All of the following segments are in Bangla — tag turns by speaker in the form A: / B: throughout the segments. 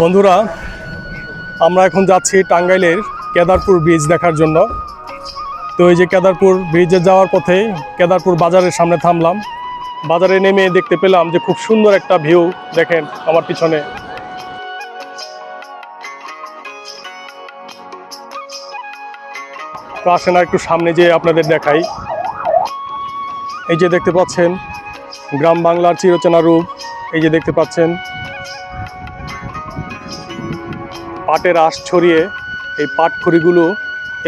A: বন্ধুরা, আমরা এখন যাচ্ছি টাঙ্গাইলের কেদারপুর ব্রিজ দেখার জন্য। তো এই যে কেদারপুর ব্রিজে যাওয়ার পথে কেদারপুর বাজারের সামনে থামলাম। বাজারে নেমে দেখতে পেলাম যে খুব সুন্দর একটা ভিউ দেখেন আমার পিছনে। আসেন আর একটু সামনে যেয়ে আপনাদের দেখাই। এই যে দেখতে পাচ্ছেন, গ্রাম বাংলার চিরচেনা রূপ। এই যে দেখতে পাচ্ছেন পাটের আঁশ ছড়িয়ে এই পাটখড়িগুলো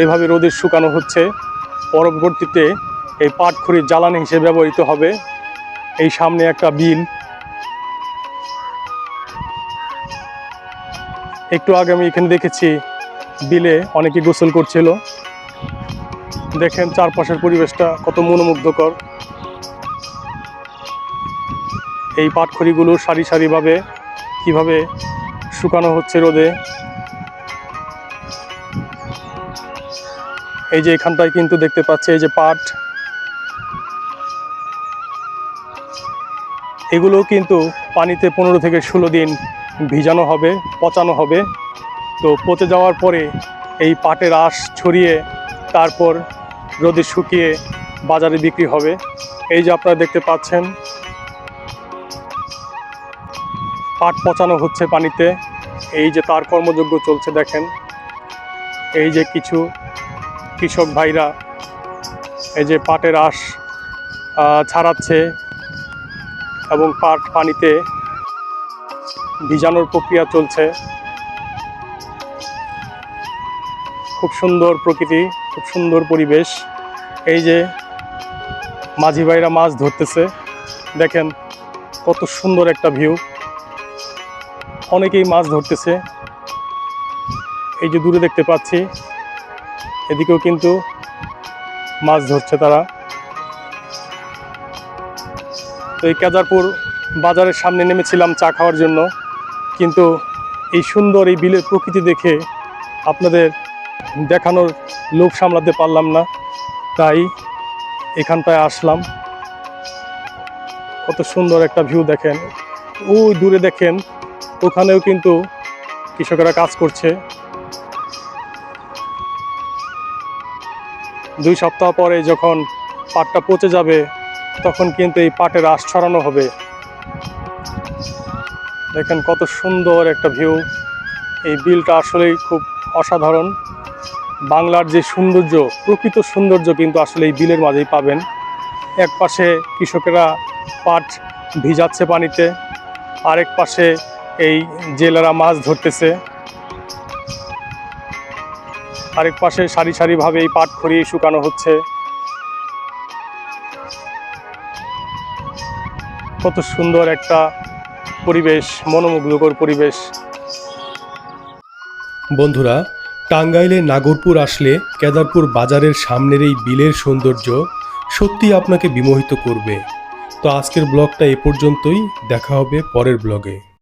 A: এভাবে রোদে শুকানো হচ্ছে। পরবর্তীতে এই পাটখড়ির জ্বালানি হিসেবে ব্যবহৃত হবে। এই সামনে একটা বিল। একটু আগে আমি এখানে দেখেছি, বিলে অনেকে গোসল করছিল। দেখেন চারপাশের পরিবেশটা কত মনোমুগ্ধকর। এই পাটখড়িগুলো সারি সারিভাবে কীভাবে শুকানো হচ্ছে রোদে? এই যে এখানটায় কিন্তু দেখতে পাচ্ছি, এই যে পাট। এগুলো কিন্তু পানিতে পনেরো থেকে ষোলো দিন ভিজানো হবে, পচানো হবে। তো পচে যাওয়ার পরে এই পাটের আঁশ ছড়িয়ে তারপর রোদে শুকিয়ে বাজারে বিক্রি হবে। এই যে আপনারা দেখতে পাচ্ছেন, পাট পচানো হচ্ছে পানিতে। এই যে তার কর্মযোগ্য চলছে দেখেন। এই যে কিছু কৃষক ভাইরা এই যে পাটের আঁশ ছাড়াচ্ছে এবং পাট পানিতে ভিজানোর প্রক্রিয়া চলছে। খুব সুন্দর প্রকৃতি, খুব সুন্দর পরিবেশ। এই যে মাঝি ভাইরা মাছ ধরতেছে, দেখেন কত সুন্দর একটা ভিউ। অনেকেই মাছ ধরতেছে। এই যে দূরে দেখতে পাচ্ছি এদিকেও কিন্তু মাছ ধরছে তারা। তো এই কেদারপুর বাজারের সামনে নেমেছিলাম চা খাওয়ার জন্য। কিন্তু এই সুন্দর এই বিলের প্রকৃতি দেখে আপনাদের দেখানোর লোভ সামলাতে পারলাম না। তাই এখানটায় আসলাম। কত সুন্দর একটা ভিউ দেখেন। ওই দূরে দেখেন, ওখানেও কিন্তু কৃষকেরা কাজ করছে। দুই সপ্তাহ পরে যখন পাটটা পচে যাবে, তখন কিন্তু এই পাটের আশ ছড়ানো হবে। দেখেন কত সুন্দর একটা ভিউ। এই বিলটা আসলেই খুব অসাধারণ। বাংলার যে সৌন্দর্য, প্রকৃত সৌন্দর্য কিন্তু আসলে এই বিলের মাঝেই পাবেন। এক পাশে কৃষকেরা পাট ভিজাচ্ছে পানিতে, আরেক পাশে এই জেলেরা মাছ ধরতেছে। আরেক পাশে সারি সারিভাবে এই পাট খড়িয়ে শুকানো হচ্ছে। কত সুন্দর একটা পরিবেশ, মনোমুগ্ধকর পরিবেশ। বন্ধুরা, টাঙ্গাইলে নাগরপুর আসলে কেদারপুর বাজারের সামনের এই বিলের সৌন্দর্য সত্যি আপনাকে বিমোহিত করবে। তো আজকের ব্লগটা এ পর্যন্তই, দেখা হবে পরের ব্লগে।